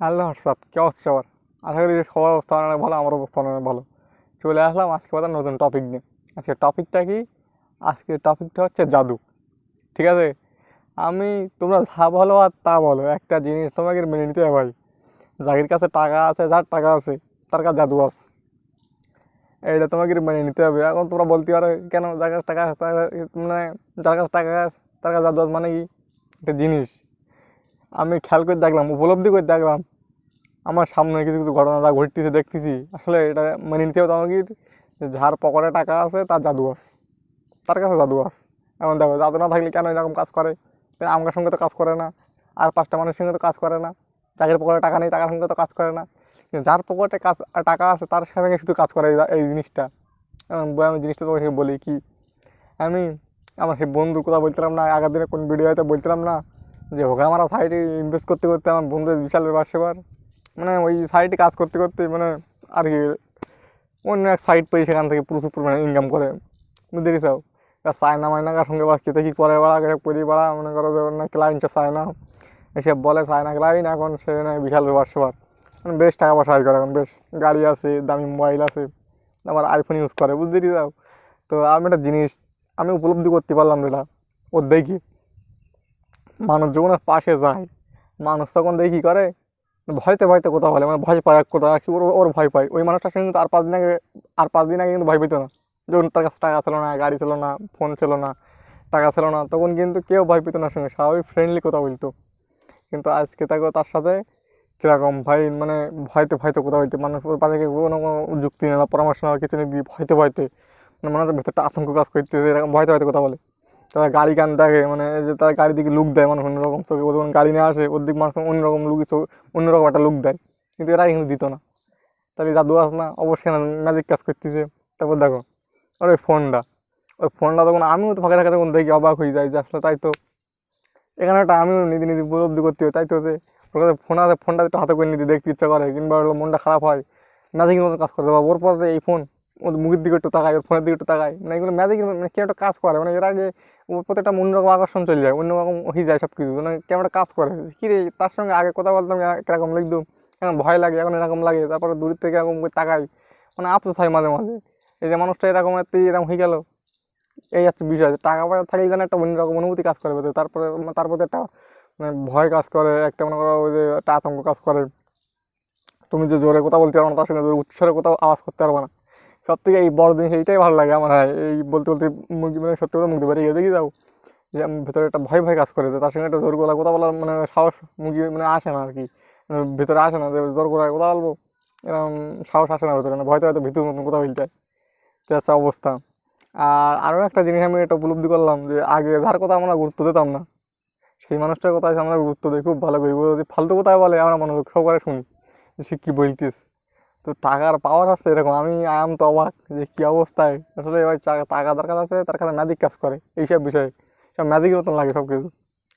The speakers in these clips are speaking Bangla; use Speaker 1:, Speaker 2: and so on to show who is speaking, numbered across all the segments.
Speaker 1: হ্যালো হোয়াটসঅ্যাপ কে অবস্থা সবার? আশা করি সবার অবস্থা অনেক ভালো আমার অবস্থা অনেক ভালো। চলে আসলাম আজকে কথা নতুন টপিক নিয়ে। আজকে টপিকটা কি? আজকের টপিকটা হচ্ছে জাদু। ঠিক আছে? আমি, তোমরা যা বলো আর তা বলো। একটা জিনিস তোমাকে মেনে নিতে হবে ভাই। কাছে টাকা আছে, যার টাকা আছে, তার কাছে জাদু আছে। এইটা তোমাকে মেনে নিতে হবে। এখন তোমরা বলতে পারো, কেন যার কাছে টাকা আছে মানে যার কাছে টাকা আছে, তার কাছে জাদু আছে মানে কি? একটা জিনিস। আমি খেয়াল করে দেখলাম, উপলব্ধি করে দেখলাম, আমার সামনে কিছু কিছু ঘটনা ঘটতেছে দেখতেছি। আসলে এটা মেনে নিতে হবে তোমাকে যে যার পকেটে টাকা আছে, তার জাদু আছে। তার কাছে জাদু আছে। এমন দেখো, জাদু না থাকলে কেন এরকম কাজ করে? আমার সঙ্গে তো কাজ করে না। আর পাঁচটা মানুষের সঙ্গে তো কাজ করে না। যাদের পকেটে টাকা নেই টাকার সঙ্গে তো কাজ করে না। যার পকেটে কাজ, টাকা আছে, তার সঙ্গে শুধু কাজ করে এই- জিনিসটা। আমি জিনিসটা তোমাকে বলি কি? আমি, আমার সেই বন্ধুর কথা বলছিলাম না, আগের দিনে কোন ভিডিওতে বলছিলাম না যে হোকামারা সাইডে ইনভেস্ট করতে করতে আমার বন্ধুদের বিশাল ব্যাপার সেবার। মানে ওই সাইডে কাজ করতে করতে মানে আর কি অন্য এক সাইড পেয়ে সেখান থেকে প্রচুর পরিমাণে ইনকাম করে। বুঝতে গেছো চায়না মাইনাকার সঙ্গে বা খেতে কি করে? বেড়া এসব করি বেড়া? মনে করো যে অন্য ক্লায়েন্ট সব চায়না এসব বলে চায়না ক্লায়েন্ট এখন সে না বিশাল ব্যাপার সেবার। মানে বেশ টাকা পয়সা করে এখন, বেশ গাড়ি আছে, দামি মোবাইল আছে, আবার আইফোন ইউজ করে। বুঝতে যাও তো আমি একটা জিনিস, আমি উপলব্ধি করতে পারলাম এটা ও দেখি। মানুষ যখন পাশে যায়। মানুষ তখন দেখি কী করে? ভয়তে ভয়তে কথা বলে মানে ভয় পায় এক কথা কি ওর ওর ভয় পায়। ওই মানুষটার সঙ্গে কিন্তু আর পাঁচ দিন আগে, আর পাঁচ দিন আগে কিন্তু ভয় পেতো না। যখন তার কাছে টাকা ছিল না, গাড়ি ছিল না, ফোন ছিল না, টাকা ছিল না, তখন কিন্তু কেউ ভয় পেতো না সঙ্গে। স্বাভাবিক ফ্রেন্ডলি কথা বলতো কিন্তু আজকে তাকে তার সাথে কীরকম ভাই মানে ভয়তে ভয়তে কথা হইতে। মানুষ পাশে কোনো কোনো যুক্তি নেই না পরামর্শ নেওয়া কিছু নেই, ভয়তে ভয়তে। মানে মানুষের ভেতরটা আতঙ্ক কাজ করতে এরকম ভয়তে ভয়তে কথা বলে। তারা গাড়ি কান দেখে মানে যে তারা গাড়ি দিকে লুক দেয় মানুষ অন্যরকম চোখে। যখন গাড়ি নিয়ে আসে ওর দিক মানুষ অন্যরকম লুক অন্যরকম একটা লুক দেয়। কিন্তু এরা কিন্তু দিত না। তাহলে জাদু আস না, অবশ্যই না ম্যাজিক কাজ করতেছে। তারপর দেখো আর ওই ফোনটা। ওই ফোনটা তখন আমিও তো ফাঁকা থাকা তখন দেখি, অবাক হয়ে যায় যে আসলে তাই তো। এখানে একটা আমিও নিজে নিজে উপলব্ধি করতে হয়, তাই তো যে ওর কাছে ফোন আছে, ফোনটা একটু হাতে করে নিতে, দেখতে ইচ্ছা করে। কিংবা মনটা খারাপ হয় ম্যাজিকের মতো কাজ করতে বা ওর পরে এই ফোন ওর মুখের দিকে একটু তাকায়, ওর ফোনের দিকে একটু তাকায়। মানে এগুলো ম্যাজিকের মানে কেউ একটা কাজ করে মানে এর আগে ওর প্রতি একটা অন্যরকম আকর্ষণ চলে যায় অন্যরকম হয়ে যায় সব কিছু মানে কেমন একটা কাজ করে। কী রে, তার সঙ্গে আগে কথা বলতাম, এ- কীরকম লিখতাম এখন ভয় লাগে, এখন এরকম লাগে, তারপরে দূর থেকে এরকম তাকাই। মানে আফসোস হয় মাঝে মাঝে। এই যে মানুষটা এরকম এরকম হয়ে গেল, এই হচ্ছে বিষয়। টাকা পয়সা থাকলে যেন একটা অন্যরকম অনুভূতি কাজ করে। তারপরে, তার প্রতি একটা মানে ভয় কাজ করে, একটা মনে করো ওই যে একটা আতঙ্ক কাজ করে। তুমি যে জোরে কথা বলতে পারো না, তার সঙ্গে জোরে কোথাও আওয়াজ করতে পারব না। সব থেকে এই বড় জিনিস এইটাই ভালো লাগে আমার, হয়, এই বলতে বলতে মুখ মানে সত্যি কথা দিয়ে বেরিয়ে দেখি যাও, যে ভেতরে একটা ভয় ভয় কাজ করে তার সঙ্গে একটা জোর গলা কথা বলার মানে সাহস মুখে মানে আসে না আর কি মানে ভেতরে আসে না যে জোর গলায় কথা বলব এরকম সাহস আসে না ভেতরে না ভয়তে হয়তো ভিতর মতন কথা বলতে হয় তো হচ্ছে অবস্থা। আর আরও একটা জিনিস আমি এটা উপলব্ধি করলাম যে আগে যার কথা আমরা গুরুত্ব দিতাম না, সেই মানুষটার কথা আমরা গুরুত্ব দিই, খুব ভালো করি যদি ফালতু কথা বলে, আমরা মনোযোগ সহকারে শুনি সে কী বলতিস। তো টাকার পাওয়ার আছে এরকম। আমি আম তো অবাক যে কী অবস্থায়। আসলে এবার টাকা কাছে আছে, তার কাছে ম্যাজিক কাজ করে। এইসব বিষয়ে। সব ম্যাজিকের মতন লাগে সব কিছু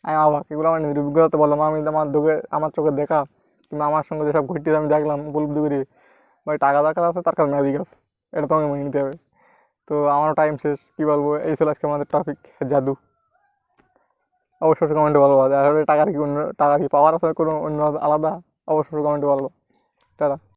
Speaker 1: আমি অবাক। এগুলো আমার নিজের অভিজ্ঞতাতে বললাম আমি আমার চোখে আমার চোখে দেখা। কিংবা আমার সঙ্গে যেসব ঘটছে আমি দেখলাম উপলব্ধি করি ভাই, টাকা যার কাছে আছে, তার কাছে ম্যাজিক আছে। এটা তোমাকে মেনে নিতে হবে। তো আমারও টাইম শেষ। কী বলব? এই ছিল আজকে আমাদের টপিক জাদু। অবশ্যই কমেন্টে বলব। আসলে টাকার কি অন্য, টাকার কি পাওয়ার আছে, কোনো অন্য আলাদা? অবশ্যই কমেন্টে বলব। টাটা।